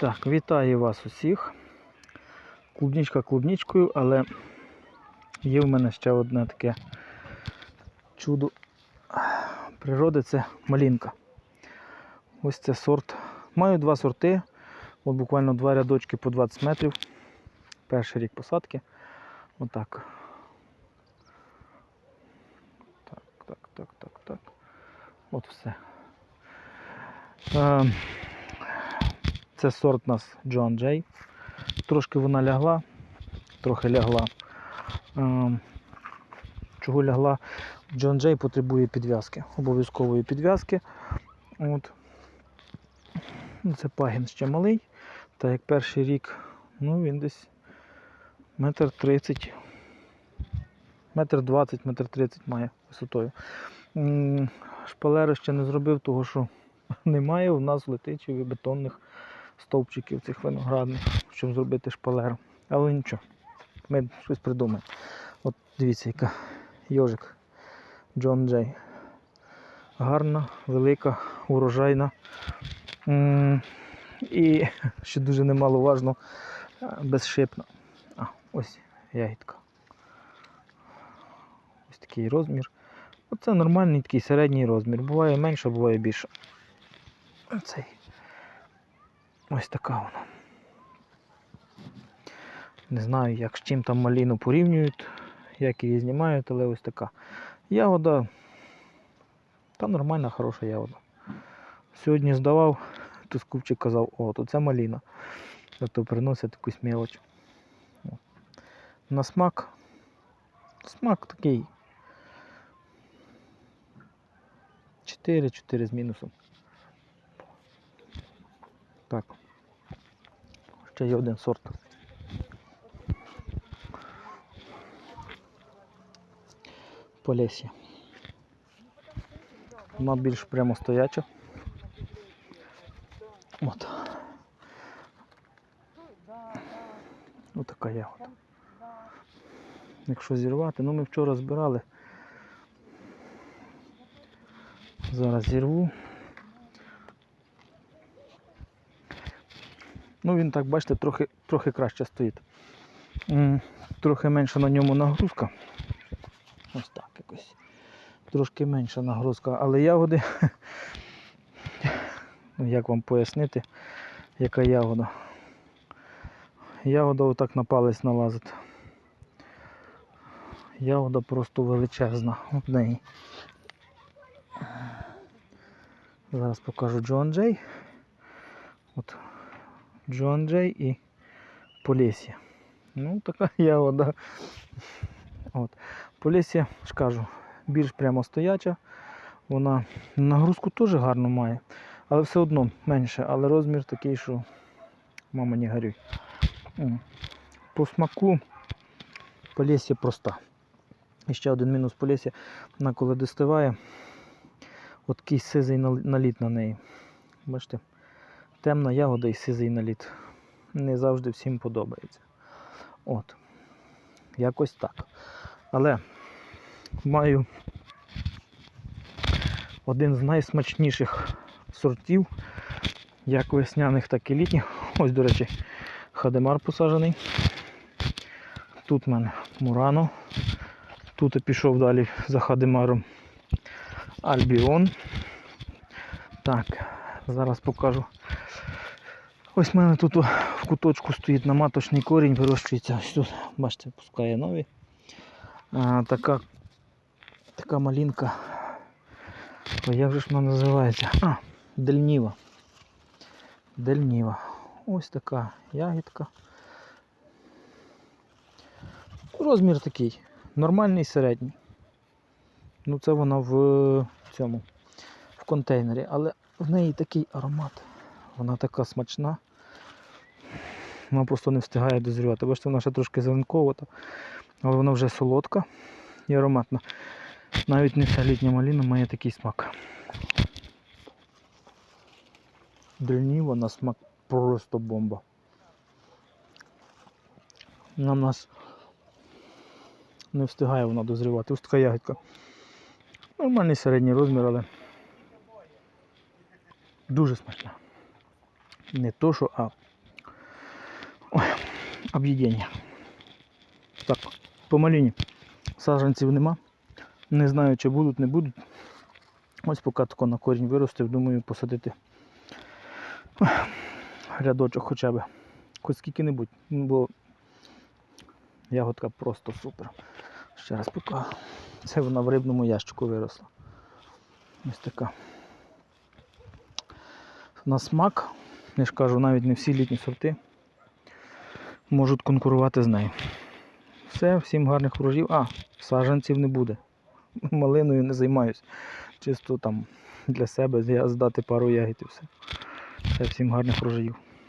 Так, вітаю вас усіх. Клубнічка клубнічкою, але є в мене ще одне таке чудо природи це малінка. Ось це сорт. Маю два сорти. От буквально два рядочки по 20 метрів. Перший рік посадки. Отак. Так, так, так, так, так. От все. Е, Це сорт у нас John Jay. Трошки вона лягла, трохи лягла. Е, Чого лягла? John Jay потребує підв'язки, обов'язкової підв'язки. От. Ну, Це пагін ще малий. Та як перший рік, ну він десь метр тридцять, метр двадцять, метр тридцять має висотою. Шпалери ще не зробив, того що немає у нас летичих і бетонних стовпчиків цих виноградних, щоб зробити шпалеру. Але нічого, ми щось придумаємо. От дивіться, яка йожик Джон Джей. Гарна, велика, урожайна. І, що дуже немаловажно, е, безшипна. А, ось ягідка. Ось такий розмір. Оце нормальний такий середній розмір. Буває менше, буває більше. Оцей. Ось така вона. Не знаю, як з чим там маліну порівнюють, як її знімають, але ось така. Ягода. Та нормальна, хороша ягода. Сьогодні здавав, то скупчик казав, о, то це маліна. Тобто приносить якусь мелоч. На смак. Смак такий. 4, 4 з мінусом. Так. Ще є один сорт. Полесье. Вона більш прямо стояча. От. Ось така ягода. Якщо зірвати, ну ми вчора збирали. Зараз зірву. Ну він так, бачите, трохи, трохи краще стоїть. Трохи менша на ньому нагрузка. Ось так якось. Трошки менша нагрузка, але ягоди. Ну, як вам пояснити, яка ягода? Ягода отак на палець налазить. Ягода просто величезна. От неї. Зараз покажу Джон Джей. От Джон Джей і Полісся. Ну, така ягода. От. Полісся, ж кажу, більш прямо стояча. Вона нагрузку теж гарно має, але все одно менше, але розмір такий, що мама не горюй. По смаку Полісся проста. І ще один мінус Полісся, вона коли достигає, от такий сизий наліт на неї. Бачите, темна ягода і сизий наліт. Не завжди всім подобається. От. Якось так. Але маю один з найсмачніших сортів, як весняних, так і літніх. Ось, до речі, хадемар посаджений. Тут в мене Мурано. Тут я пішов далі за хадемаром Альбіон. Так, зараз покажу. Ось в мене тут в куточку стоїть наматочний корінь, вирощується. Ось тут, бачите, пускає нові. А, така, така малинка. Ой, як же ж вона називається? А, дельніва. Дельніва. Ось така ягідка. Розмір такий. Нормальний середній. Ну це вона в цьому, в контейнері, але в неї такий аромат. Вона така смачна. Вона просто не встигає дозрівати. Бачите, вона ще трошки зеленковата, але вона вже солодка і ароматна. Навіть не вся літня маліна має такий смак. Дельніва на смак просто бомба. На нас не встигає вона дозрівати. Ось така ягідка. Нормальний середній розмір, але дуже смачна. Не то, що, а об'їдення. Так, по малині. Саджанців нема. Не знаю, чи будуть, не будуть. Ось поки тако на корінь виростив, думаю посадити рядочок хоча б. Хоч скільки-небудь, бо ягодка просто супер. Ще раз покажу. Це вона в рибному ящику виросла. Ось така. На смак, я ж кажу, навіть не всі літні сорти можуть конкурувати з нею. Все, всім гарних урожів. А, саджанців не буде. Малиною не займаюсь. Чисто там для себе здати пару ягід і все. Все, всім гарних врожаїв.